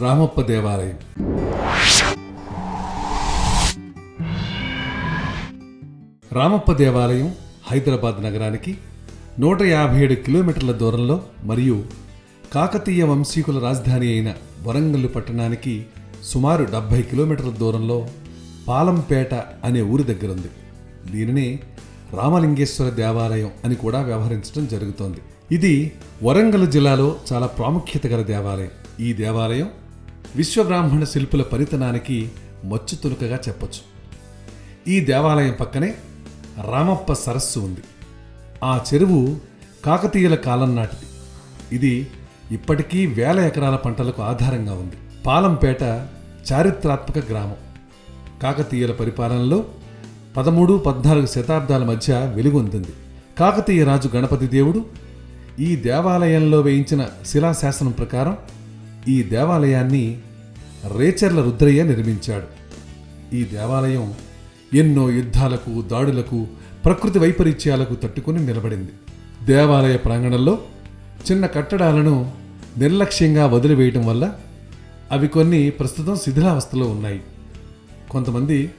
రామప్ప దేవాలయం. రామప్ప దేవాలయం హైదరాబాద్ నగరానికి నూట యాభై ఏడు కిలోమీటర్ల దూరంలో మరియు కాకతీయ వంశీకుల రాజధాని అయిన వరంగల్లు పట్టణానికి సుమారు డెబ్భై కిలోమీటర్ల దూరంలో పాలంపేట అనే ఊరి దగ్గర ఉంది. దీనిని రామలింగేశ్వర దేవాలయం అని కూడా వ్యవహరించడం జరుగుతోంది. ఇది వరంగల్ జిల్లాలో చాలా ప్రాముఖ్యత గల దేవాలయం. ఈ దేవాలయం విశ్వబ్రాహ్మణ శిల్పుల పరితనానికి మచ్చు తునుకగా చెప్పొచ్చు. ఈ దేవాలయం పక్కనే రామప్ప సరస్సు ఉంది. ఆ చెరువు కాకతీయుల కాలం నాటిది. ఇది ఇప్పటికీ వేల ఎకరాల పంటలకు ఆధారంగా ఉంది. పాలంపేట చారిత్రాత్మక గ్రామం. కాకతీయుల పరిపాలనలో పదమూడు పద్నాలుగు శతాబ్దాల మధ్య వెలుగొందింది కాకతీయ రాజు గణపతి దేవుడు ఈ దేవాలయంలో వేయించిన శిలాశాసనం ప్రకారం ఈ దేవాలయాన్ని రేచర్ల రుద్రయ్య నిర్మించాడు. ఈ దేవాలయం ఎన్నో యుద్ధాలకు దాడులకు ప్రకృతి వైపరీత్యాలకు తట్టుకుని నిలబడింది. దేవాలయ ప్రాంగణంలో చిన్న కట్టడాలను నిర్లక్ష్యంగా వదిలివేయటం వల్ల అవి కొన్ని ప్రస్తుతం శిథిలావస్థలో ఉన్నాయి. కొంతమంది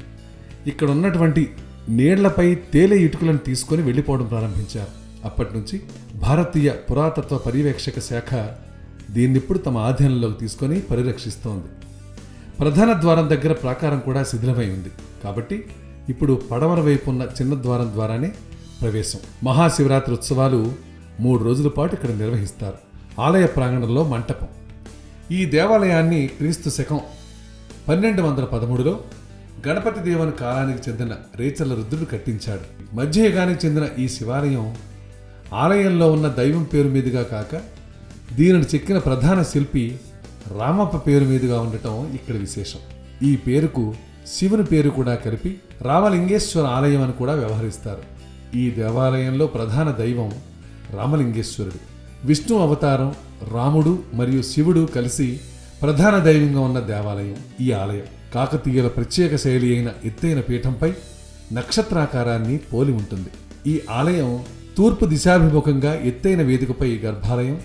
ఇక్కడ ఉన్నటువంటి నీళ్ళపై తేలే ఇటుకలను తీసుకొని వెళ్ళిపోవడం ప్రారంభించారు. అప్పటి నుంచి భారతీయ పురాతత్వ పర్యవేక్షక శాఖ దీన్నిప్పుడు తమ ఆధీనంలోకి తీసుకొని పరిరక్షిస్తోంది. ప్రధాన ద్వారం దగ్గర ప్రాకారం కూడా శిథిలమై ఉంది. కాబట్టి ఇప్పుడు పడమర వైపు ఉన్న చిన్న ద్వారం ద్వారానే ప్రవేశం. మహాశివరాత్రి ఉత్సవాలు మూడు రోజుల పాటు ఇక్కడ నిర్వహిస్తారు. ఆలయ ప్రాంగణంలో మంటపం. ఈ దేవాలయాన్ని క్రీస్తు శకం పన్నెండు వందల పదమూడులో గణపతి దేవుని కాలానికి చెందిన రేచర్ల రుద్రుడు కట్టించాడు. మధ్యయుగానికి చెందిన ఈ శివాలయం ఆలయంలో ఉన్న దైవం పేరు మీదుగా కాక దీనిని చెక్కిన ప్రధాన శిల్పి రామప్ప పేరు మీదుగా ఉండటం ఇక్కడ విశేషం. ఈ పేరుకు శివుని పేరు కూడా కలిపి రామలింగేశ్వర ఆలయం అని కూడా వ్యవహరిస్తారు. ఈ దేవాలయంలో ప్రధాన దైవం రామలింగేశ్వరుడు. విష్ణు అవతారం రాముడు మరియు శివుడు కలిసి ప్రధాన దైవంగా ఉన్న దేవాలయం ఈ ఆలయం. కాకతీయుల ప్రత్యేక శైలి అయిన ఎత్తైన పీఠంపై నక్షత్రాకారాన్ని పోలి ఉంటుంది. ఈ ఆలయం తూర్పు దిశాభిముఖంగా ఎత్తైన వేదికపై గర్భాలయం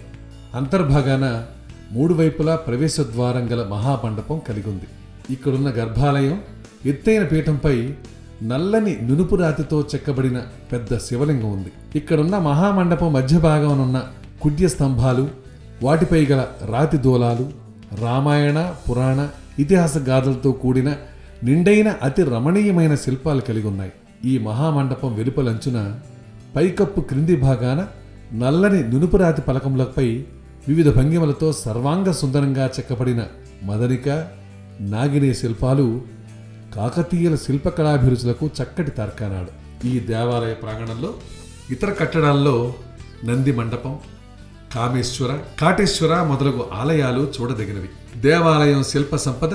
అంతర్భాగాన మూడు వైపులా ప్రవేశ ద్వారం గల మహామండపం కలిగి ఉంది ఇక్కడున్న గర్భాలయం ఎత్తైన పీఠంపై నల్లని నునుపు రాతితో చెక్కబడిన పెద్ద శివలింగం ఉంది. ఇక్కడున్న మహామండపం మధ్య భాగంనున్న కుడ్య స్తంభాలు వాటిపై గల రాతి దూలాలు రామాయణ పురాణ ఇతిహాస గాథలతో కూడిన నిండైన అతి రమణీయమైన శిల్పాలు కలిగి ఉన్నాయి ఈ మహామండపం వెలుపలంచున పైకప్పు క్రింది భాగాన నల్లని నునుపురాతి పలకములపై వివిధ భంగిమలతో సర్వాంగ సుందరంగా చెక్కబడిన మదనిక నాగిని శిల్పాలు కాకతీయుల శిల్పకళాభిరుచులకు చక్కటి తర్కానాడు. ఈ దేవాలయ ప్రాంగణంలో ఇతర కట్టడాల్లో నంది మండపం కామేశ్వర కాటేశ్వర మొదలగు ఆలయాలు చూడదగినవి. దేవాలయం శిల్ప సంపద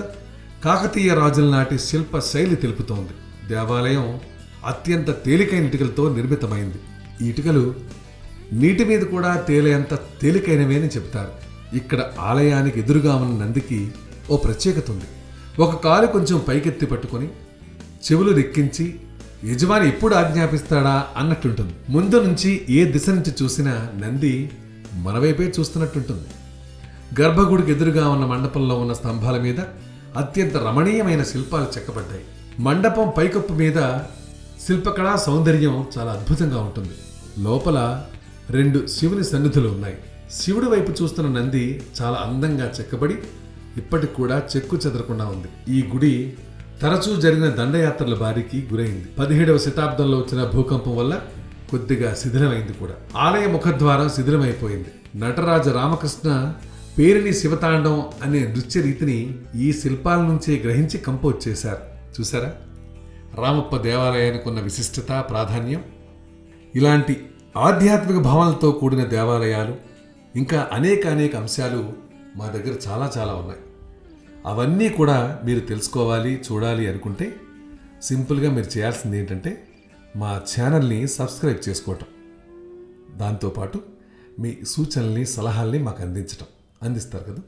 కాకతీయ రాజుల నాటి శిల్ప శైలి తెలుపుతోంది. దేవాలయం అత్యంత తేలికైన ఇటుకలతో నిర్మితమైంది. ఈ ఇటుకలు నీటి మీద కూడా తేలేంత తేలికైనవి అని చెప్తారు ఇక్కడ ఆలయానికి ఎదురుగా ఉన్న నందికి ఓ ప్రత్యేకత ఉంది. ఒక కాలు కొంచెం పైకెత్తి పట్టుకొని చెవులు రెక్కించి యజమాని ఎప్పుడు ఆజ్ఞాపిస్తాడా అన్నట్టుంటుంది. ముందు నుంచి ఏ దిశ నుంచి చూసినా నంది మనవైపే చూస్తున్నట్టుంటుంది. గర్భగుడికి ఎదురుగా ఉన్న మండపంలో ఉన్న స్తంభాల మీద అత్యంత రమణీయమైన శిల్పాలు చెక్కబడ్డాయి. మండపం పైకప్పు మీద శిల్పకళా సౌందర్యం చాలా అద్భుతంగా ఉంటుంది. లోపల రెండు శివుని సన్నిధులు ఉన్నాయి. శివుడి వైపు చూస్తున్న నంది చాలా అందంగా చెక్కబడి ఇప్పటికి కూడా చెక్కు చెదరకుండా ఉంది. ఈ గుడి తరచూ జరిగిన దండయాత్రల బారికి గురైంది. పదిహేడవ శతాబ్దంలో వచ్చిన భూకంపం వల్ల కొద్దిగా శిథిలమైంది కూడా. ఆలయ ముఖద్వారం శిథిలమైపోయింది. నటరాజ రామకృష్ణ పేరిని శివతాండం అనే నృత్య రీతిని ఈ శిల్పాల నుంచే గ్రహించి కంపోజ్ చేశారు. చూసారా? రామప్ప దేవాలయానికి ఉన్న విశిష్టత ప్రాధాన్యం ఇలాంటి ఆధ్యాత్మిక భావనలతో కూడిన దేవాలయాలు ఇంకా అనేక అనేక అంశాలు మా దగ్గర చాలా చాలా ఉన్నాయి. అవన్నీ కూడా మీరు తెలుసుకోవాలి చూడాలి అనుకుంటే సింపుల్గా మీరు చేయాల్సింది ఏంటంటే మా ఛానల్ని సబ్స్క్రైబ్ చేసుకోవటం. దాంతోపాటు మీ సూచనల్ని సలహాల్ని మాకు అందించటం. అందిస్తారు కదా?